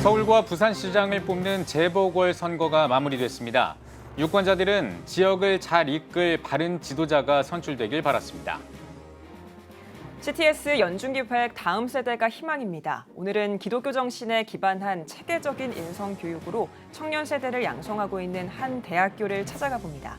서울과 부산시장을 뽑는 재보궐 선거가 마무리됐습니다. 유권자들은 지역을 잘 이끌 바른 지도자가 선출되길 바랐습니다. CTS 연중기획 다음 세대가 희망입니다. 오늘은 기독교 정신에 기반한 체계적인 인성 교육으로 청년 세대를 양성하고 있는 한 대학교를 찾아가 봅니다.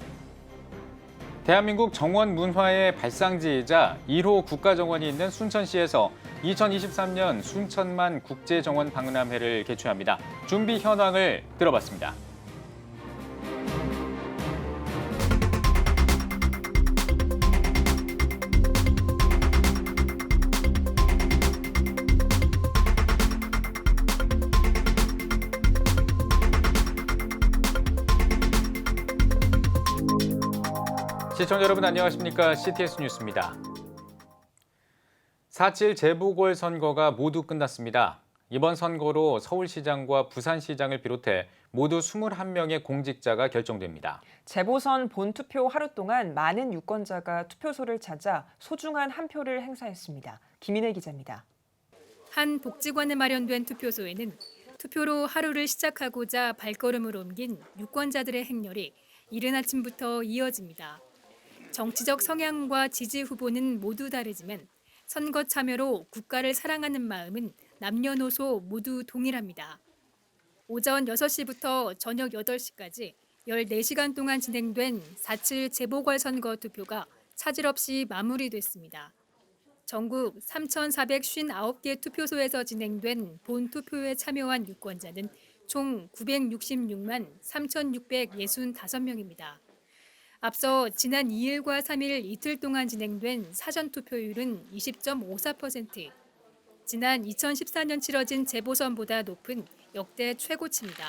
대한민국 정원 문화의 발상지이자 1호 국가정원이 있는 순천시에서 2023년 순천만 국제정원 박람회를 개최합니다. 준비 현황을 들어봤습니다. 시청자 여러분 안녕하십니까? CTS 뉴스입니다. 4.7 재보궐 선거가 모두 끝났습니다. 이번 선거로 서울시장과 부산시장을 비롯해 모두 21명의 공직자가 결정됩니다. 재보선 본투표 하루 동안 많은 유권자가 투표소를 찾아 소중한 한 표를 행사했습니다. 김인혜 기자입니다. 한 복지관에 마련된 투표소에는 투표로 하루를 시작하고자 발걸음을 옮긴 유권자들의 행렬이 이른 아침부터 이어집니다. 정치적 성향과 지지 후보는 모두 다르지만 선거 참여로 국가를 사랑하는 마음은 남녀노소 모두 동일합니다. 오전 6시부터 저녁 8시까지 14시간 동안 진행된 4.7 재보궐선거 투표가 차질 없이 마무리됐습니다. 전국 3,459개 투표소에서 진행된 본 투표에 참여한 유권자는 총 966만 3,665명입니다. 앞서 지난 2일과 3일 이틀 동안 진행된 사전 투표율은 20.54%, 지난 2014년 치러진 재보선보다 높은 역대 최고치입니다.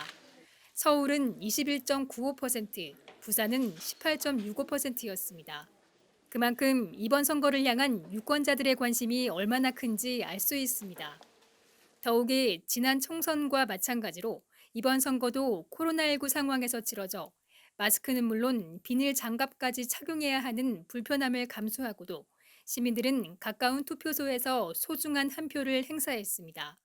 서울은 21.95%, 부산은 18.65%였습니다. 그만큼 이번 선거를 향한 유권자들의 관심이 얼마나 큰지 알 수 있습니다. 더욱이 지난 총선과 마찬가지로 이번 선거도 코로나19 상황에서 치러져 마스크는 물론 비닐 장갑까지 착용해야 하는 불편함을 감수하고도 시민들은 가까운 투표소에서 소중한 한 표를 행사했습니다.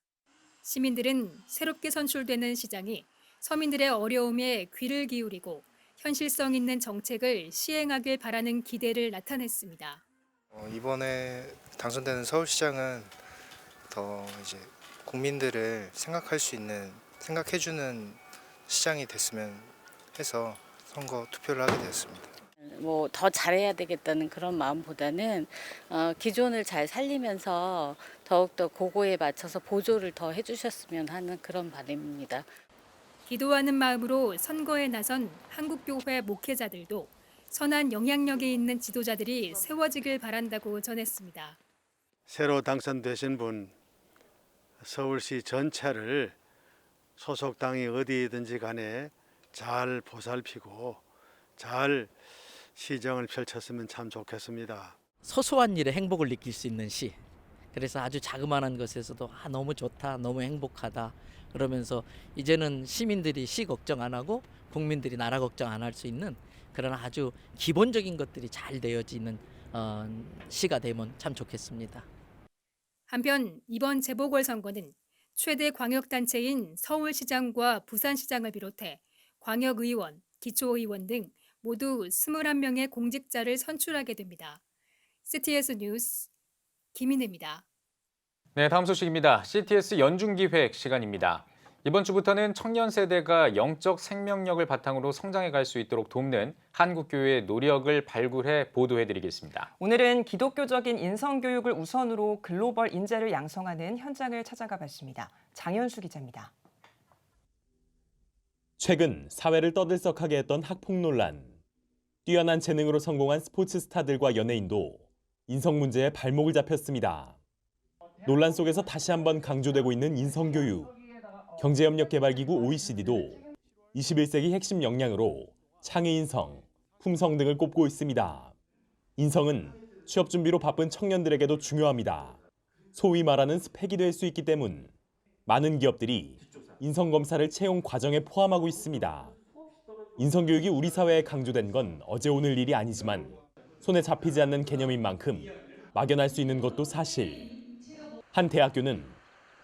시민들은 새롭게 선출되는 시장이 서민들의 어려움에 귀를 기울이고 현실성 있는 정책을 시행하길 바라는 기대를 나타냈습니다. 어, 이번에 당선되는 서울시장은 더 이제 국민들을 생각할 수 있는 생각해주는 시장이 됐으면 해서 선거 투표를 하게 되었습니다. 뭐 더 잘해야 되겠다는 그런 마음보다는 어, 기존을 잘 살리면서 더욱더 고고에 맞춰서 보조를 더 해주셨으면 하는 그런 바람입니다. 기도하는 마음으로 선거에 나선 한국교회 목회자들도 선한 영향력이 있는 지도자들이 세워지길 바란다고 전했습니다. 새로 당선되신 분 서울시 전체를 소속 당이 어디든지 간에 잘 보살피고 잘 시정을 펼쳤으면 참 좋겠습니다. 소소한 일에 행복을 느낄 수 있는 시. 그래서 아주 자그마한 것에서도 아 너무 좋다, 너무 행복하다. 그러면서 이제는 시민들이 시 걱정 안 하고 국민들이 나라 걱정 안 할 수 있는 그런 아주 기본적인 것들이 잘 되어지는 어, 시가 되면 참 좋겠습니다. 한편 이번 재보궐선거는 최대 광역단체인 서울시장과 부산시장을 비롯해 광역의원, 기초의원 등 모두 21명의 공직자를 선출하게 됩니다. CTS 뉴스 김인혜입니다. 네, 다음 소식입니다. CTS 연중 기획 시간입니다. 이번 주부터는 청년 세대가 영적 생명력을 바탕으로 성장해 갈 수 있도록 돕는 한국교회의 노력을 발굴해 보도해 드리겠습니다. 오늘은 기독교적인 인성 교육을 우선으로 글로벌 인재를 양성하는 현장을 찾아가 봤습니다. 장현수 기자입니다. 최근 사회를 떠들썩하게 했던 학폭 논란. 뛰어난 재능으로 성공한 스포츠 스타들과 연예인도 인성 문제에 발목을 잡혔습니다. 논란 속에서 다시 한번 강조되고 있는 인성교육. 경제협력개발기구 OECD도 21세기 핵심 역량으로 창의인성, 품성 등을 꼽고 있습니다. 인성은 취업 준비로 바쁜 청년들에게도 중요합니다. 소위 말하는 스펙이 될 수 있기 때문 많은 기업들이 인성검사를 채용 과정에 포함하고 있습니다. 인성교육이 우리 사회에 강조된 건 어제 오늘 일이 아니지만 손에 잡히지 않는 개념인 만큼 막연할 수 있는 것도 사실. 한 대학교는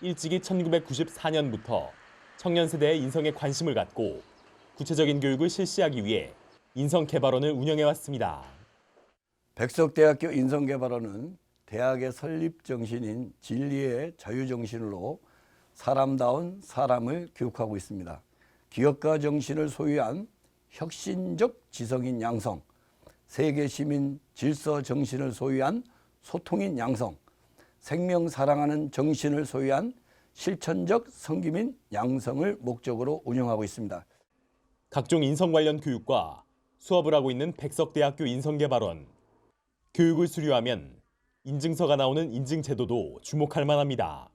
일찍이 1994년부터 청년 세대의 인성에 관심을 갖고 구체적인 교육을 실시하기 위해 인성 개발원을 운영해 왔습니다. 백석대학교 인성개발원은 대학의 설립 정신인 진리의 자유 정신으로 사람다운 사람을 교육하고 있습니다. 기업가 정신을 소유한 혁신적 지성인 양성, 세계 시민 질서 정신을 소유한 소통인 양성, 생명 사랑하는 정신을 소유한 실천적 성기민 양성을 목적으로 운영하고 있습니다. 각종 인성 관련 교육과 수업을 하고 있는 백석대학교 인성개발원. 교육을 수료하면 인증서가 나오는 인증제도도 주목할 만합니다.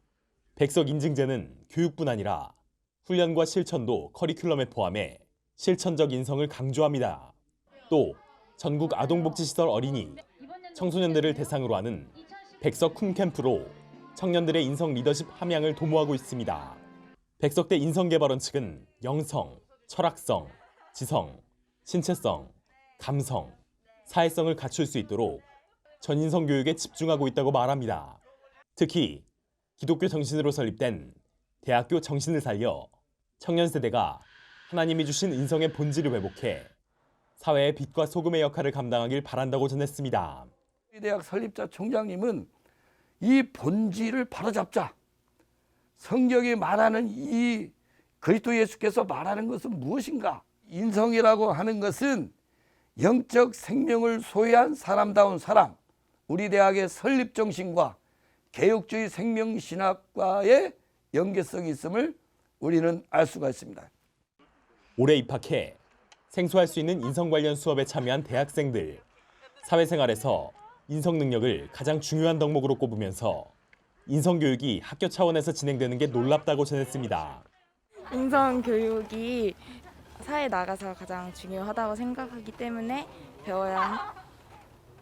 백석 인증제는 교육뿐 아니라 훈련과 실천도 커리큘럼에 포함해 실천적 인성을 강조합니다. 또 전국 아동복지시설 어린이, 청소년들을 대상으로 하는 백석 쿰캠프로 청년들의 인성 리더십 함양을 도모하고 있습니다. 백석대 인성개발원 측은 영성, 철학성, 지성, 신체성, 감성, 사회성을 갖출 수 있도록 전인성 교육에 집중하고 있다고 말합니다. 특히 기독교 정신으로 설립된 대학교 정신을 살려 청년 세대가 하나님이 주신 인성의 본질을 회복해 사회의 빛과 소금의 역할을 감당하길 바란다고 전했습니다. 이 대학 설립자 총장님은 이 본질을 바로잡자. 성경이 말하는 이 그리스도 예수께서 말하는 것은 무엇인가? 인성이라고 하는 것은 영적 생명을 소유한 사람다운 사람. 우리 대학의 설립 정신과 개혁주의 생명신학과의 연계성이 있음을 우리는 알 수가 있습니다. 올해 입학해 생소할 수 있는 인성 관련 수업에 참여한 대학생들. 사회생활에서 인성 능력을 가장 중요한 덕목으로 꼽으면서 인성 교육이 학교 차원에서 진행되는 게 놀랍다고 전했습니다. 인성 교육이 사회에 나가서 가장 중요하다고 생각하기 때문에 배워야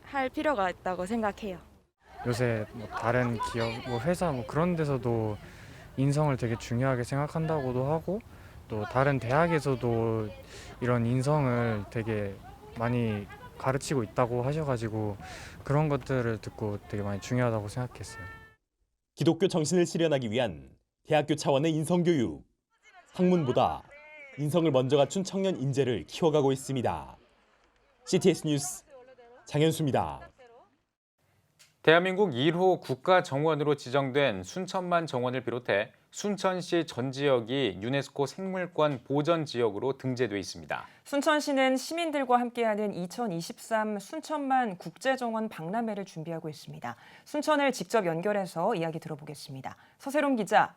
할 필요가 있다고 생각해요. 요새 뭐 다른 기업, 뭐 회사 뭐 그런 데서도 인성을 되게 중요하게 생각한다고도 하고 또 다른 대학에서도 이런 인성을 되게 많이 가르치고 있다고 하셔가지고 그런 것들을 듣고 되게 많이 중요하다고 생각했어요. 기독교 정신을 실현하기 위한 대학교 차원의 인성 교육. 학문보다 인성을 먼저 갖춘 청년 인재를 키워가고 있습니다. CTS 뉴스 장현수입니다. 대한민국 1호 국가 정원으로 지정된 순천만 정원을 비롯해 순천시 전 지역이 유네스코 생물권 보전 지역으로 등재돼 있습니다. 순천시는 시민들과 함께하는 2023 순천만 국제정원 박람회를 준비하고 있습니다. 순천을 직접 연결해서 이야기 들어보겠습니다. 서세롬 기자.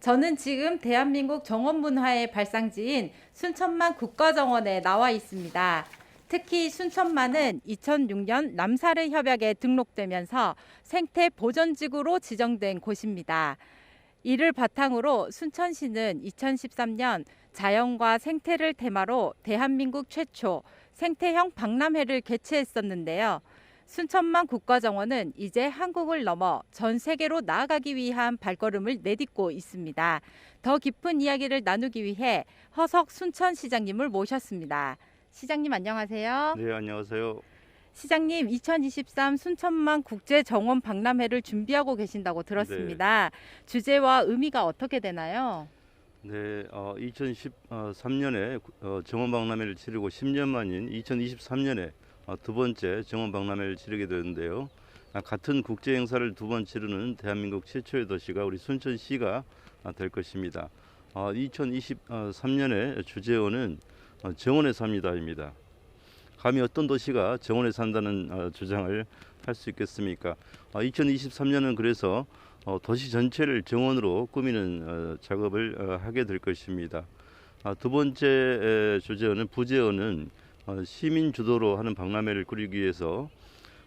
저는 지금 대한민국 정원 문화의 발상지인 순천만 국가정원에 나와 있습니다. 특히 순천만은 2006년 남사르 협약에 등록되면서 생태 보전지구로 지정된 곳입니다. 이를 바탕으로 순천시는 2013년 자연과 생태를 테마로 대한민국 최초 생태형 박람회를 개최했었는데요. 순천만 국가정원은 이제 한국을 넘어 전 세계로 나아가기 위한 발걸음을 내딛고 있습니다. 더 깊은 이야기를 나누기 위해 허석 순천시장님을 모셨습니다. 시장님 안녕하세요. 네, 안녕하세요. 시장님 2023 순천만 국제 정원 박람회를 준비하고 계신다고 들었습니다. 주제와 의미가 어떻게 되나요? 네, 어, 2013년에 어, 정원 박람회를 치르고 10년 만인 2023년에 어, 두 번째 정원 박람회를 치르게 되는데요. 아, 같은 국제 행사를 두 번 치르는 대한민국 최초의 도시가 우리 순천시가 아, 될 것입니다. 어, 2023년의 주제어는 어, 정원에 삽니다입니다. 감히 어떤 도시가 정원에 산다는 어, 주장을 할 수 있겠습니까? 어, 2023년은 그래서 어, 도시 전체를 정원으로 꾸미는 어, 작업을 어, 하게 될 것입니다. 아, 두 번째 에, 주제어는 부제어는 어, 시민 주도로 하는 박람회를 꾸리기 위해서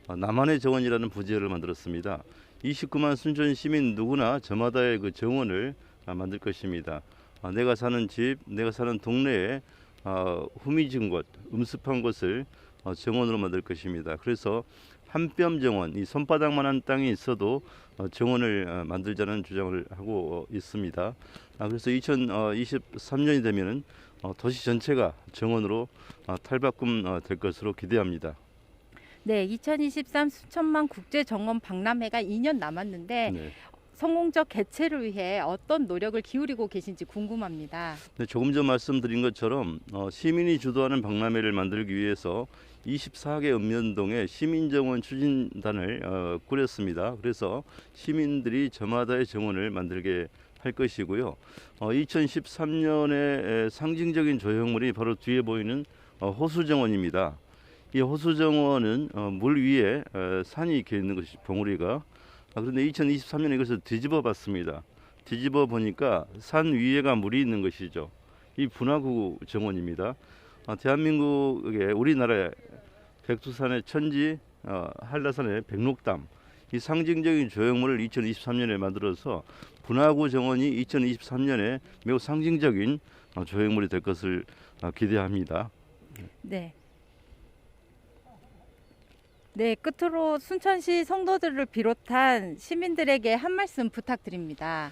어, 나만의 정원이라는 부제어를 만들었습니다. 29만 순천 시민 누구나 저마다의 그 정원을 아, 만들 것입니다. 아, 내가 사는 집, 내가 사는 동네에 어, 후미진 곳, 음습한 곳을 어, 정원으로 만들 것입니다. 그래서 한뼘 정원, 이 손바닥만한 땅이 있어도 어, 정원을 어, 만들자는 주장을 하고 어, 있습니다. 아, 그래서 2023년이 되면은 어, 도시 전체가 정원으로 어, 탈바꿈 어, 될 것으로 기대합니다. 네, 2023 순천만 국제 정원 박람회가 2년 남았는데 네. 성공적 개최를 위해 어떤 노력을 기울이고 계신지 궁금합니다. 네, 조금 전 말씀드린 것처럼 어, 시민이 주도하는 박람회를 만들기 위해서 24개 읍면동에 시민정원 추진단을 어, 꾸렸습니다. 그래서 시민들이 저마다의 정원을 만들게 할 것이고요. 어, 2013년에 상징적인 조형물이 바로 뒤에 보이는 어, 호수정원입니다. 이 호수정원은 어, 물 위에 어, 산이 이렇게 있는 것이 봉우리가 아, 그런데 2023년에 이것을 뒤집어 봤습니다. 뒤집어 보니까 산 위에가 물이 있는 것이죠. 이 분화구 정원입니다. 아, 대한민국의 우리나라의 백두산의 천지, 어, 한라산의 백록담 이 상징적인 조형물을 2023년에 만들어서 분화구 정원이 2023년에 매우 상징적인 어, 조형물이 될 것을 어, 기대합니다. 네. 네, 끝으로 순천시 성도들을 비롯한 시민들에게 한 말씀 부탁드립니다.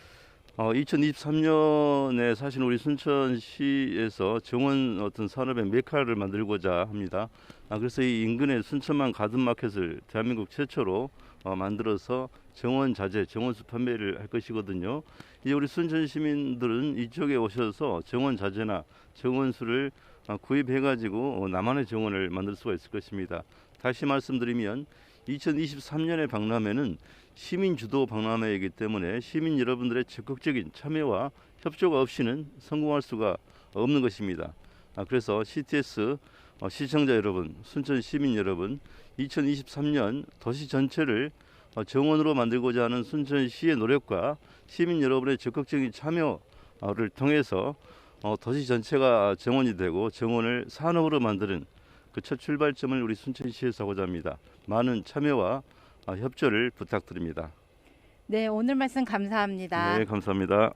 어, 2023년에 사실 우리 순천시에서 정원 어떤 산업의 메카를 만들고자 합니다. 아, 그래서 이 인근에 순천만 가든마켓을 대한민국 최초로 어, 만들어서 정원 자재, 정원수 판매를 할 것이거든요. 이제 우리 순천 시민들은 이쪽에 오셔서 정원 자재나 정원수를 어, 구입해가지고 어, 나만의 정원을 만들 수가 있을 것입니다. 다시 말씀드리면 2023년의 박람회는 시민 주도 박람회이기 때문에 시민 여러분들의 적극적인 참여와 협조가 없이는 성공할 수가 없는 것입니다. 아, 그래서 CTS 어, 시청자 여러분, 순천 시민 여러분, 2023년 도시 전체를 어, 정원으로 만들고자 하는 순천시의 노력과 시민 여러분의 적극적인 참여를 통해서 어, 도시 전체가 정원이 되고 정원을 산업으로 만드는 그 첫 출발점을 우리 순천시에서 하고자 합니다. 많은 참여와 아, 협조를 부탁드립니다. 네, 오늘 말씀 감사합니다. 네, 감사합니다.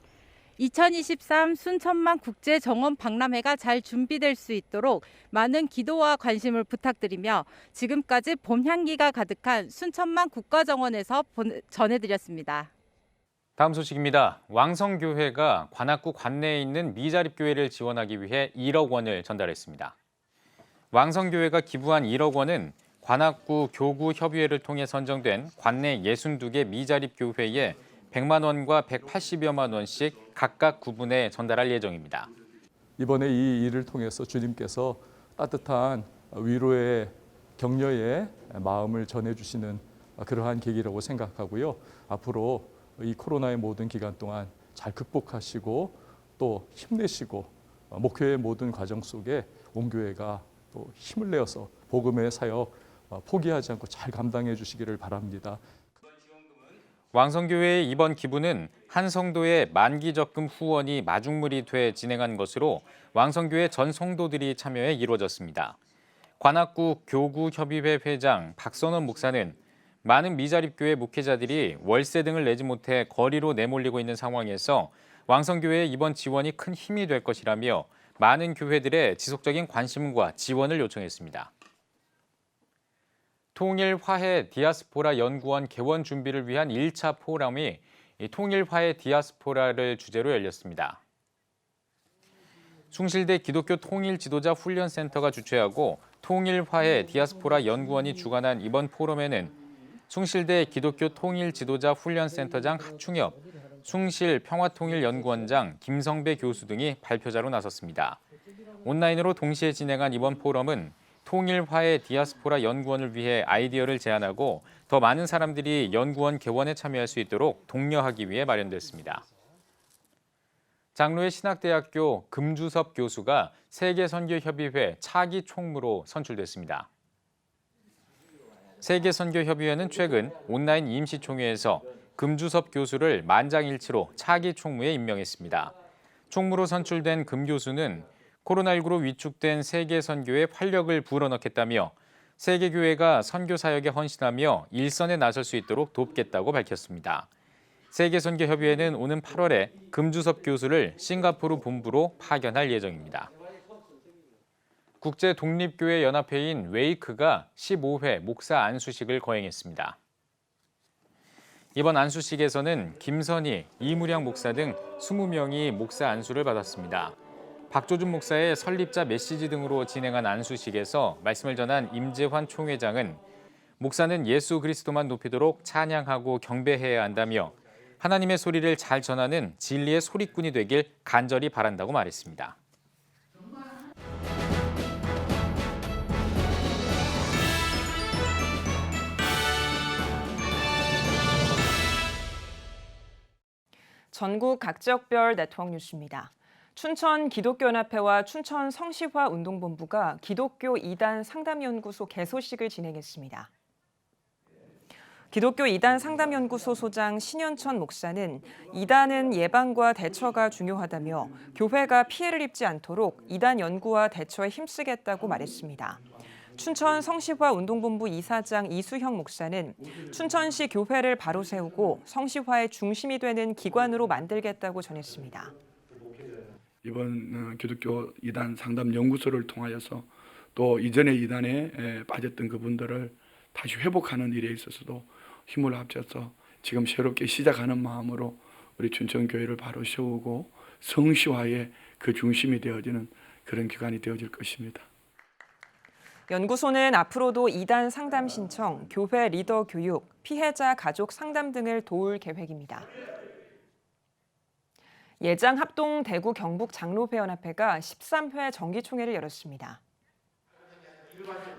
2023 순천만 국제 정원 박람회가 잘 준비될 수 있도록 많은 기도와 관심을 부탁드리며 지금까지 봄 향기가 가득한 순천만 국가정원에서 본- 전해드렸습니다. 다음 소식입니다. 왕성교회가 관악구 관내에 있는 미자립교회를 지원하기 위해 1억 원을 전달했습니다. 왕성교회가 기부한 1억 원은 관악구 교구 협의회를 통해 선정된 관내 62개 미자립 교회에 100만 원과 180여만 원씩 각각 구분해 전달할 예정입니다. 이번에 이 일을 통해서 주님께서 따뜻한 위로의 격려의 마음을 전해주시는 그러한 계기라고 생각하고요. 앞으로 이 코로나의 모든 기간 동안 잘 극복하시고 또 힘내시고 목회의 모든 과정 속에 온 교회가 또 힘을 내어서 복음의 사역 포기하지 않고 잘 감당해 주시기를 바랍니다. 왕성교회의 이번 기부는 한 성도의 만기 적금 후원이 마중물이 돼 진행한 것으로 왕성교회 전 성도들이 참여해 이루어졌습니다. 관악구 교구협의회 회장 박선원 목사는 많은 미자립교회 목회자들이 월세 등을 내지 못해 거리로 내몰리고 있는 상황에서 왕성교회의 이번 지원이 큰 힘이 될 것이라며 많은 교회들의 지속적인 관심과 지원을 요청했습니다. 통일화해 디아스포라 연구원 개원 준비를 위한 1차 포럼이 통일화해 디아스포라를 주제로 열렸습니다. 숭실대 기독교 통일 지도자 훈련센터가 주최하고 통일화해 디아스포라 연구원이 주관한 이번 포럼에는 숭실대 기독교 통일 지도자 훈련센터장 하충엽, 숭실 평화통일연구원장 김성배 교수 등이 발표자로 나섰습니다. 온라인으로 동시에 진행한 이번 포럼은 통일화해 디아스포라 연구원을 위해 아이디어를 제안하고 더 많은 사람들이 연구원 개원에 참여할 수 있도록 독려하기 위해 마련됐습니다. 장로의 신학대학교 금주섭 교수가 세계선교협의회 차기 총무로 선출됐습니다. 세계선교협의회는 최근 온라인 임시총회에서 금주섭 교수를 만장일치로 차기 총무에 임명했습니다. 총무로 선출된 금 교수는 코로나19로 위축된 세계 선교에 활력을 불어넣겠다며 세계 교회가 선교 사역에 헌신하며 일선에 나설 수 있도록 돕겠다고 밝혔습니다. 세계 선교 협의회는 오는 8월에 금주섭 교수를 싱가포르 본부로 파견할 예정입니다. 국제 독립교회 연합회인 웨이크가 15회 목사 안수식을 거행했습니다. 이번 안수식에서는 김선희, 이무량 목사 등 20명이 목사 안수를 받았습니다. 박조준 목사의 설립자 메시지 등으로 진행한 안수식에서 말씀을 전한 임재환 총회장은 목사는 예수 그리스도만 높이도록 찬양하고 경배해야 한다며 하나님의 소리를 잘 전하는 진리의 소리꾼이 되길 간절히 바란다고 말했습니다. 전국 각 지역별 네트워크 뉴스입니다. 춘천 기독교연합회와 춘천 성시화 운동본부가 기독교 이단 상담연구소 개소식을 진행했습니다. 기독교 이단 상담연구소 소장 신현천 목사는 이단은 예방과 대처가 중요하다며 교회가 피해를 입지 않도록 이단 연구와 대처에 힘쓰겠다고 말했습니다. 춘천 성시화 운동본부 이사장 이수형 목사는 춘천시 교회를 바로 세우고 성시화의 중심이 되는 기관으로 만들겠다고 전했습니다. 이번 어, 기독교 이단 상담 연구소를 통하여서 또 이전의 이단에 에, 빠졌던 그분들을 다시 회복하는 일에 있어서도 힘을 합쳐서 지금 새롭게 시작하는 마음으로 우리 춘천 교회를 바로 세우고 성시화의 그 중심이 되어지는 그런 기관이 되어질 것입니다. 연구소는 앞으로도 이단 상담 신청, 교회 리더 교육, 피해자 가족 상담 등을 도울 계획입니다. 예장 합동 대구 경북 장로회연합회가 13회 정기총회를 열었습니다.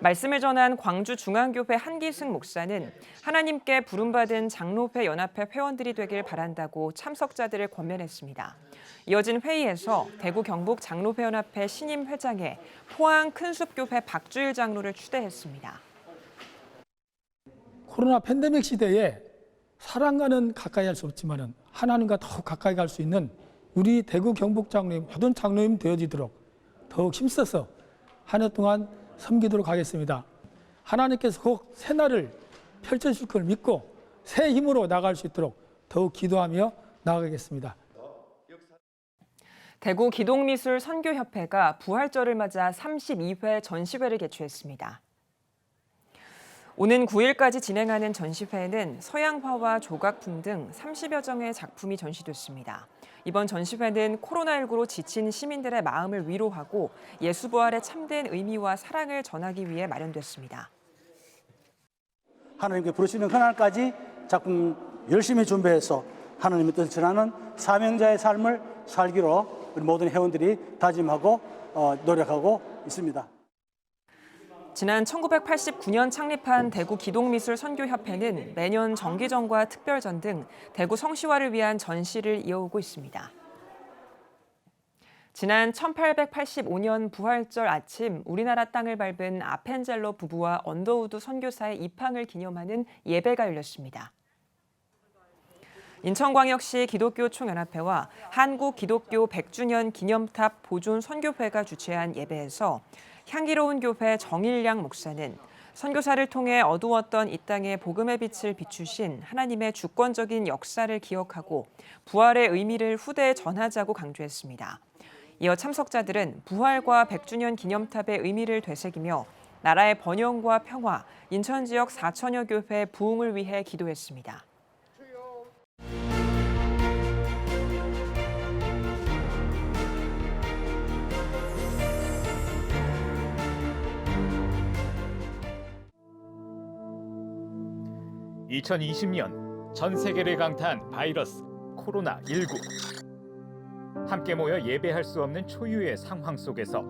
말씀을 전한 광주 중앙교회 한기승 목사는 하나님께 부름받은 장로회 연합회 회원들이 되길 바란다고 참석자들을 권면했습니다. 이어진 회의에서 대구 경북 장로회 연합회 신임 회장에 포항 큰숲교회 박주일 장로를 추대했습니다. 코로나 팬데믹 시대에 사랑과는 가까이 할 수 없지만은 하나님과 더욱 가까이 갈 수 있는 우리 대구 경북 장로님 모든 장로님 되어지도록 더욱 힘써서 한 해 동안 섬기도록 하겠습니다. 하나님께서 꼭 새날을 펼쳐줄 걸 믿고 새 힘으로 나갈 수 있도록 더욱 기도하며 나아가겠습니다. 대구 기독미술 선교협회가 부활절을 맞아 32회 전시회를 개최했습니다. 오는 9일까지 진행하는 전시회에는 서양화와 조각품 등 30여 점의 작품이 전시됐습니다. 이번 전시회는 코로나19로 지친 시민들의 마음을 위로하고 예수 부활의 참된 의미와 사랑을 전하기 위해 마련됐습니다. 하나님께 부르시는 그날까지 작품 열심히 준비해서 하나님의 뜻을 전하는 사명자의 삶을 살기로 우리 모든 회원들이 다짐하고 어, 노력하고 있습니다. 지난 1989년 창립한 대구 기독미술 선교협회는 매년 정기전과 특별전 등 대구 성시화를 위한 전시를 이어오고 있습니다. 지난 1885년 부활절 아침 우리나라 땅을 밟은 아펜젤로 부부와 언더우드 선교사의 입항을 기념하는 예배가 열렸습니다. 인천광역시 기독교 총연합회와 한국기독교 100주년 기념탑 보존 선교회가 주최한 예배에서 향기로운 교회 정일량 목사는 선교사를 통해 어두웠던 이 땅의 복음의 빛을 비추신 하나님의 주권적인 역사를 기억하고 부활의 의미를 후대에 전하자고 강조했습니다. 이어 참석자들은 부활과 100주년 기념탑의 의미를 되새기며 나라의 번영과 평화, 인천 지역 4천여 교회 부흥을 위해 기도했습니다. (2020년) 전 세계를 강타한 바이러스 코로나19 함께 모여 예배할 수 없는 초유의 상황 속에서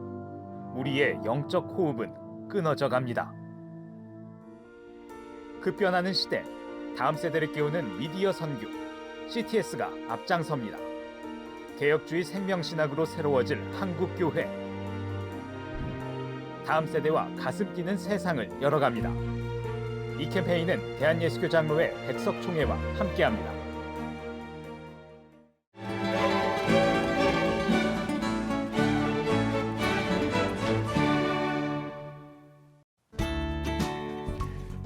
우리의 영적 호흡은 끊어져 갑니다. 급변하는 시대 다음 세대를 깨우는 미디어 선교 CTS가 앞장섭니다. 개혁주의 생명신학으로 새로워질 한국교회 다음 세대와 가슴 뛰는 세상을 열어갑니다. 이 캠페인은 대한예수교 장로회 백석총회와 함께합니다.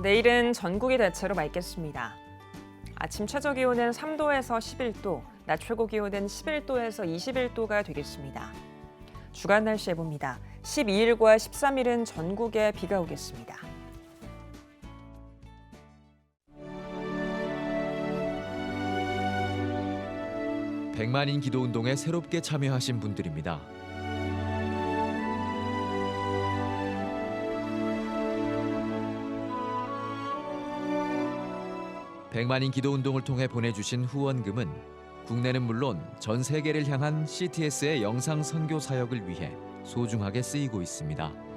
내일은 전국이 대체로 맑겠습니다. 아침 최저 기온은 3도에서 11도, 낮 최고 기온은 11도에서 21도가 되겠습니다. 주간 날씨 해봅니다. 12일과 13일은 전국에 비가 오겠습니다. 백만인 기도 운동에 새롭게 참여하신 분들입니다. 백만인 기도 운동을 통해 보내주신 후원금은 국내는 물론 전 세계를 향한 CTS의 영상 선교 사역을 위해 소중하게 쓰이고 있습니다.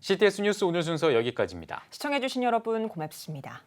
CTS 뉴스 오늘 순서 여기까지입니다. 시청해주신 여러분 고맙습니다.